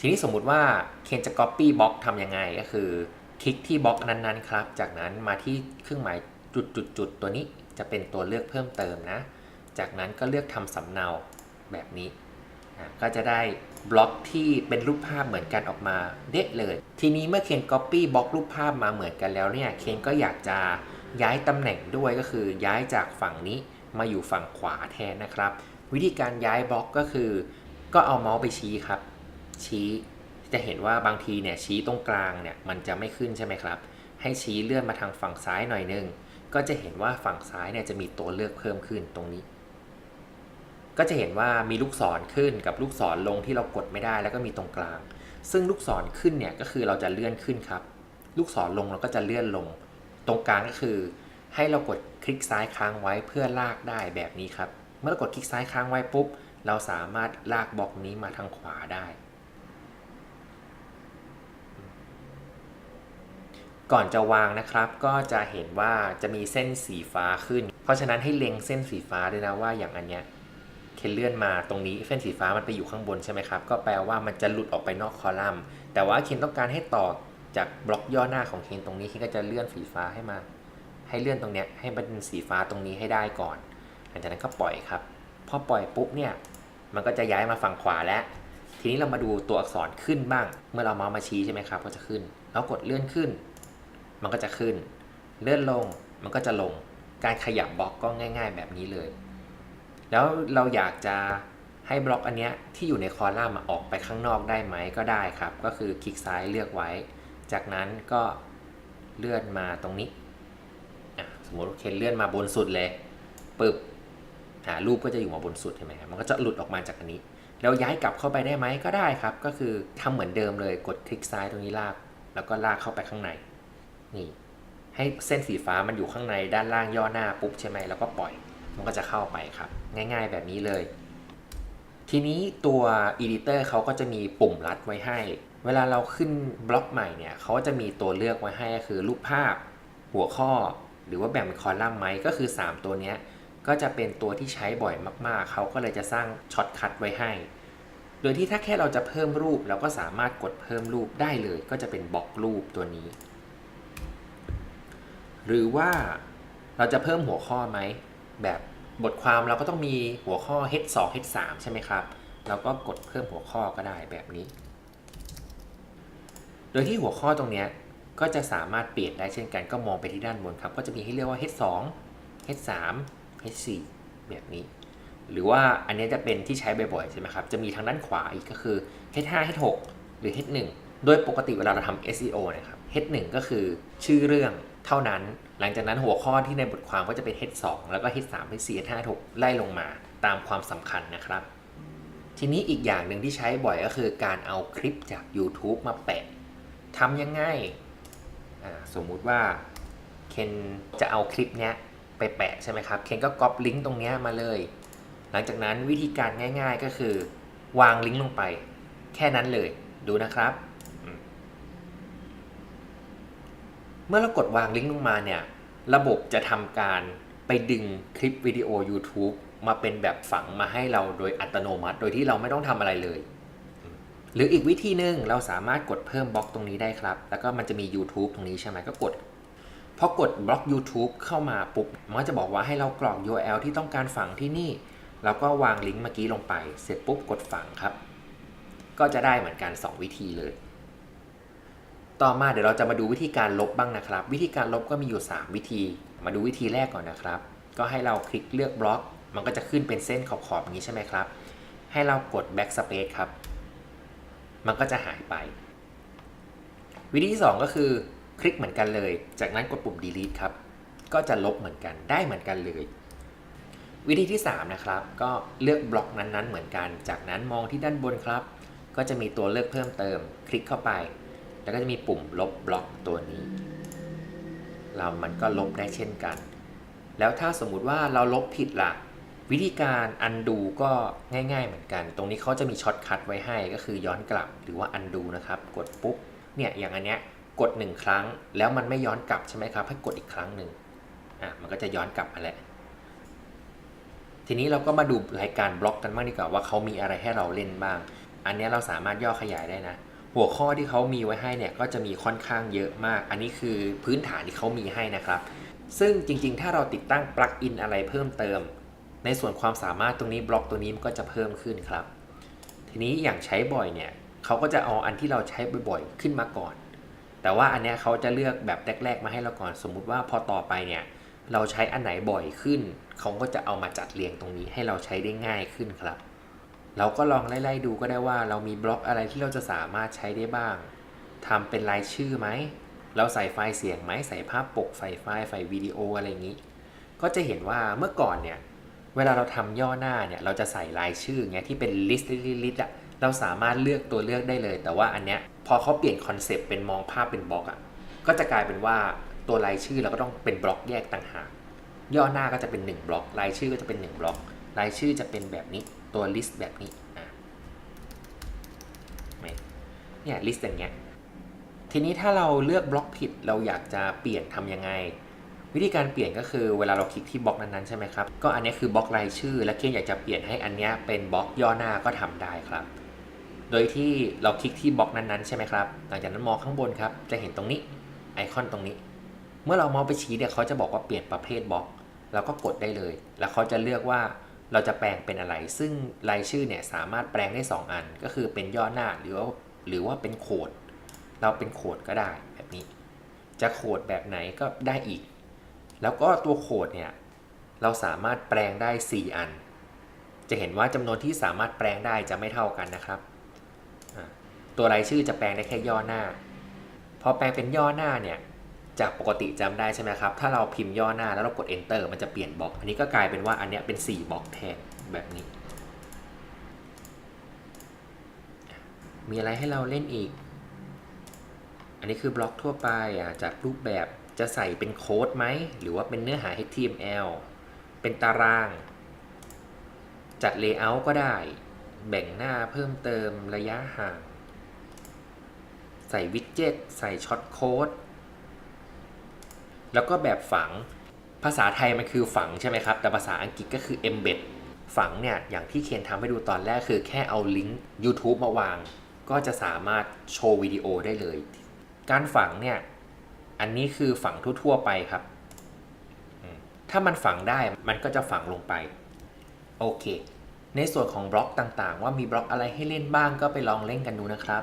ทีนี้สมมุติว่าเคนจะ Copy บล็อกทำยังไงก็คือ คลิกที่บล็อกนั้นๆครับ จากนั้นมาที่เครื่องหมายจุดๆๆตัวนี้จะเป็นตัวเลือกเพิ่มเติมนะ จากนั้นก็เลือกทำสำเนาแบบนี้ ก็จะได้บล็อกที่เป็นรูปภาพเหมือนกันออกมาเด็ดเลย ทีนี้เมื่อเคน Copy บล็อกรูปภาพมาเหมือนกันแล้วเนี่ยเคนก็อยากจะย้ายตำแหน่งด้วยก็คือย้ายจากฝั่งนี้มาอยู่ฝั่งขวาแทนนะครับ วิธีการย้ายบล็อกก็คือ ก็เอาเมาส์ไปชี้ครับ ชี้จะเห็นว่าบางทีเนี่ยชี้ตรงกลางเนี่ยมันจะไม่ขึ้นใช่ไหมครับ ให้ชี้เลื่อนมาทางฝั่งซ้ายหน่อยนึง ก็จะเห็นว่าฝั่งซ้ายเนี่ยจะมีตัวเลือกเพิ่มขึ้นตรงนี้ ก็จะเห็นว่ามีลูกศรขึ้นกับลูกศรลงที่เรากดไม่ได้แล้วก็มีตรงกลาง ซึ่งลูกศรขึ้นเนี่ยก็คือเราจะเลื่อนขึ้นครับ ลูกศรลงเราก็จะเลื่อนลง ตรงกลางก็คือ ให้เรากดคลิกซ้ายค้างไว้เพื่อลากได้แบบนี้ครับ เมื่อเรากดคลิกซ้ายค้างไว้ปุ๊บ เราสามารถลากบล็อกนี้มาทางขวาได้ ก่อนจะวางนะครับ ก็จะเห็นว่าจะมีเส้นสีฟ้าขึ้น เพราะฉะนั้นให้เล็งเส้นสีฟ้าด้วยนะว่าอย่างอันเนี้ยเคนเลื่อนมาตรงนี้เส้นสีฟ้ามันไปอยู่ข้างบนใช่ไหมครับ ก็แปลว่ามันจะหลุดออกไปนอกคอลัมน์ แต่ว่าเคนต้องการให้ต่อจากบล็อกย่อหน้าของเคนตรงนี้เคนก็จะเลื่อนสีฟ้าให้มา ให้เลื่อนตรงเนี้ยให้มันเป็นสีฟ้าตรงนี้ให้ได้ก่อน หลังจากนั้นก็ปล่อยครับ พอปล่อยปุ๊บเนี่ย มันก็จะย้ายมาฝั่งขวาแล้ว ทีนี้เรามาดูตัวอักษรขึ้นบ้าง เมื่อเราเมาส์มาชี้ใช่ไหมครับ ก็จะขึ้น แล้วกดเลื่อนขึ้น มันก็จะขึ้น เลื่อนลงมันก็จะลง การขยับบล็อกก็ง่าย ๆ แบบนี้เลย แล้วเราอยากจะให้บล็อกอันเนี้ยที่อยู่ในคอลัมน์อออกไปข้างนอกได้ไหมก็ได้ครับ ก็คือคลิกซ้ายเลือกไว้ จากนั้นก็เลื่อนมาตรงนี้สมมติเคนเลื่อนมาบนสุดเลยปึ๊บหารูปก็จะอยู่มาบนสุดใช่ไหมครับมันก็จะหลุดออกมาจากอันนี้แล้วย้ายกลับเข้าไปได้ไหมก็ได้ครับ ก็คือทำเหมือนเดิมเลยกดคลิกซ้ายตรงนี้ลาก แล้วก็ลากเข้าไปข้างใน นี่ ให้เส้นสีฟ้ามันอยู่ข้างในด้านล่างย่อหน้าปุ๊บใช่ไหมแล้วก็ปล่อย มันก็จะเข้าไปครับ ง่ายๆแบบนี้เลย ทีนี้ตัว Editor เขาก็จะมีปุ่มลัดไว้ให้ เวลาเราขึ้นบล็อกใหม่เนี่ยเขาจะมีตัวเลือกไว้ให้ก็คือรูปภาพ หัวข้อ หรือว่าแบ่งเป็นคอลัมน์ไหมก็คือ 3 ตัวนี้ก็จะเป็นตัวที่ใช้บ่อยมากๆ เขาก็เลยจะสร้างช็อตคัทไว้ให้ โดยที่ถ้าแค่เราจะเพิ่มรูปเราก็สามารถกดเพิ่มรูปได้เลย ก็จะเป็นบล็อกรูปตัวนี้ หรือว่าเราจะเพิ่มหัวข้อไหม แบบบทความเราก็ต้องมีหัวข้อ h2 h3 ใช่ไหมครับ เราก็กดเพิ่มหัวข้อก็ได้แบบนี้ โดยที่หัวข้อตรงนี้ก็จะสามารถเปลี่ยนได้เช่นกันก็มองไปที่ด้านบนครับ ก็จะมีให้เรียกว่า h2 h3 h4 แบบนี้ หรือว่าอันนี้จะเป็นที่ใช้บ่อยๆใช่ไหมครับ จะมีทางด้านขวาอีกก็คือ h5 h6 หรือ h1 โดยปกติเวลาเราทำ SEO นะครับ h1 ก็คือชื่อเรื่อง เท่านั้น หลังจากนั้นหัวข้อที่ในบทความก็จะเป็น h2 แล้วก็ h3 h4 h5 6ไล่ลงมาตามความสำคัญนะครับ ทีนี้อีกอย่างหนึ่งที่ใช้บ่อยก็คือการเอาคลิปจาก YouTube มาแปะทำยังไงสมมุติว่าเคนจะเอาคลิปเนี้ยไปแปะใช่ไหมครับ เคนก็ก๊อปลิงก์ตรงเนี้ยมาเลย หลังจากนั้นวิธีการง่าย ๆก็คือ วางลิงก์ลงไป แค่นั้นเลย ดูนะครับอืม เมื่อเรากดวางลิงก์ลงมาเนี่ยระบบจะทำการไปดึงคลิปวิดีโอ YouTube มาเป็นแบบฝังมาให้เราโดยอัตโนมัติ โดยที่เราไม่ต้องทำอะไรเลย หรืออีกวิธีหนึ่งเราสามารถกดเพิ่มบล็อกตรงนี้ได้ครับ แล้วก็มันจะมี YouTube ตรงนี้ใช่ไหมก็กดพอกดบล็อก YouTube เข้ามาปุ๊บมันก็จะบอกว่าให้เรากรอก URL ที่ต้องการฝังที่นี่แล้วก็วางลิงก์เมื่อกี้ลงไป เสร็จปุ๊บกดฝังครับ ก็จะได้เหมือนกัน 2 วิธีเลย ต่อมาเดี๋ยวเราจะมาดูวิธีการลบบ้างนะครับ วิธีการลบก็มีอยู่ 3 วิธี มาดูวิธีแรกก่อนนะครับ ก็ให้เราคลิกเลือกบล็อก มันก็จะขึ้นเป็นเส้นขอบๆอย่างนี้ใช่ไหมครับ ให้เรากด backspace ครับ มันก็จะหายไป วิธีที่ 2 ก็คือคลิกเหมือนกันเลย จากนั้นกดปุ่ม delete ครับ ก็จะลบเหมือนกัน ได้เหมือนกันเลย วิธีที่ 3 นะครับ ก็เลือกบล็อกนั้นๆ เหมือนกัน จากนั้นมองที่ด้านบนครับ ก็จะมีตัวเลือกเพิ่มเติม คลิกเข้าไป แล้วก็จะมีปุ่มลบบล็อกตัวนี้ เรามันก็ลบได้เช่นกัน แล้วถ้าสมมุติว่าเราลบผิดล่ะ วิธีการ undo ก็ง่าย ๆ เหมือนกัน ตรงนี้เขาจะมีช็อตคัทไว้ให้ก็คือย้อนกลับหรือว่า undo นะครับ กดปุ๊บเนี่ยอย่างอันเนี้ยกด 1 ครั้งแล้วมันไม่ย้อนกลับใช่ไหมครับให้กดอีกครั้งหนึ่งอะมันก็จะย้อนกลับมาแล้วทีนี้เราก็มาดูรายการบล็อกกันบ้างดีกว่าว่าเขามีอะไรให้เราเล่นบ้าง อันเนี้ยเราสามารถย่อขยายได้นะ หัวข้อที่เขามีไว้ให้เนี่ยก็จะมีค่อนข้างเยอะมาก อันนี้คือพื้นฐานที่เขามีให้นะครับ ซึ่งจริงๆ ถ้าเราติดตั้งปลั๊กอินอะไรเพิ่มเติม ในส่วนความสามารถตรงนี้บล็อกตัวนี้มันก็จะเพิ่มขึ้นครับ ทีนี้อย่างใช้บ่อยเนี่ยเขาก็จะเอาอันที่เราใช้บ่อยๆ ขึ้นมาก่อน แต่ว่าอันเนี้ยเขาจะเลือกแบบแรก ๆ มาให้เราก่อน สมมุติว่าพอต่อไปเนี่ยเราใช้อันไหนบ่อยขึ้นเขาก็จะเอามาจัดเรียงตรงนี้ให้เราใช้ได้ง่ายขึ้นครับ เราก็ลองไล่ๆดูก็ได้ว่าเรามีบล็อกอะไรที่เราจะสามารถใช้ได้บ้างทำเป็นรายชื่อไหม เราใส่ไฟล์เสียงไหม ใส่ภาพปก ใส่ไฟล์ไฟล์วิดีโออะไรอย่างนี้ ก็จะเห็นว่าเมื่อก่อนเนี่ย เวลาเราทำย่อหน้าเนี่ย เราจะใส่รายชื่อเงี้ยที่เป็นลิสต์ลิสต์อะเราสามารถเลือกตัวเลือกได้เลย แต่ว่าอันเนี้ยพอเขาเปลี่ยนคอนเซปต์เป็นมองภาพเป็นบล็อกอะก็จะกลายเป็นว่าตัวรายชื่อเราก็ต้องเป็นบล็อกแยกต่างหาก ย่อหน้าก็จะเป็น 1 บล็อก รายชื่อก็จะเป็น 1 บล็อก รายชื่อจะเป็นแบบนี้ตัวลิสต์แบบนี้เนี่ยลิสต์อย่างเงี้ยทีนี้ถ้าเราเลือกบล็อกผิดเราอยากจะเปลี่ยนทำยังไง วิธีการเปลี่ยนก็คือเวลาเราคลิกที่บล็อกนั้นๆใช่ไหมครับก็อันนี้คือบล็อกรายชื่อ และเคียงอยากจะเปลี่ยนให้อันนี้เป็นบล็อกย่อหน้าก็ทำได้ครับ โดยที่เราคลิกที่บล็อกนั้นๆใช่ไหมครับหลังจากนั้นมองข้างบนครับจะเห็นตรงนี้ไอคอนตรงนี้ เมื่อเราเมาส์ไปชี้เนี่ยเขาจะบอกว่าเปลี่ยนประเภทบล็อกเราก็กดได้เลย แล้วเขาจะเลือกว่า เราจะแปลงเป็นอะไร ซึ่งรายชื่อเนี่ยสามารถแปลงได้ 2 อัน ก็คือเป็นย่อหน้าหรือว่าหรือว่าเป็นโคด เราเป็นโคดก็ได้แบบนี้ จะโคดแบบไหนก็ได้อีก แล้วก็ตัวโคดเนี่ยเราสามารถแปลงได้ 4 อัน จะเห็นว่าจำนวนที่สามารถแปลงได้จะไม่เท่ากันนะครับ ตัวรายชื่อจะแปลงได้แค่ย่อหน้า พอแปลงเป็นย่อหน้าเนี่ย จากปกติจำได้ใช่ไหมครับ ถ้าเราพิมพ์ย่อหน้าแล้วเรากด enter มันจะเปลี่ยนบล็อก อันนี้ก็กลายเป็นว่าอันนี้เป็น 4บล็อกแทนแบบนี้ มีอะไรให้เราเล่นอีก อันนี้คือบล็อกทั่วไปอะจากรูปแบบจะใส่เป็นโค้ดไหม หรือว่าเป็นเนื้อหา HTML เป็นตาราง จัด Layout ก็ได้ แบ่งหน้าเพิ่มเติมระยะห่าง ใส่วิดเจ็ต ใส่ช็อตโค้ด แล้วก็แบบฝัง ภาษาไทยมันคือฝังใช่ไหมครับ แต่ภาษาอังกฤษก็คือ embed ฝังเนี่ย อย่างที่เคนทำให้ดูตอนแรกคือแค่เอาลิงก์ YouTube มาวาง ก็จะสามารถโชว์วิดีโอได้เลย การฝังเนี่ย อันนี้คือฝังทั่วๆไปครับ ถ้ามันฝังได้มันก็จะฝังลงไป โอเค ในส่วนของบล็อกต่างๆ ว่ามีบล็อกอะไรให้เล่นบ้างก็ไปลองเล่นกันดูนะครับ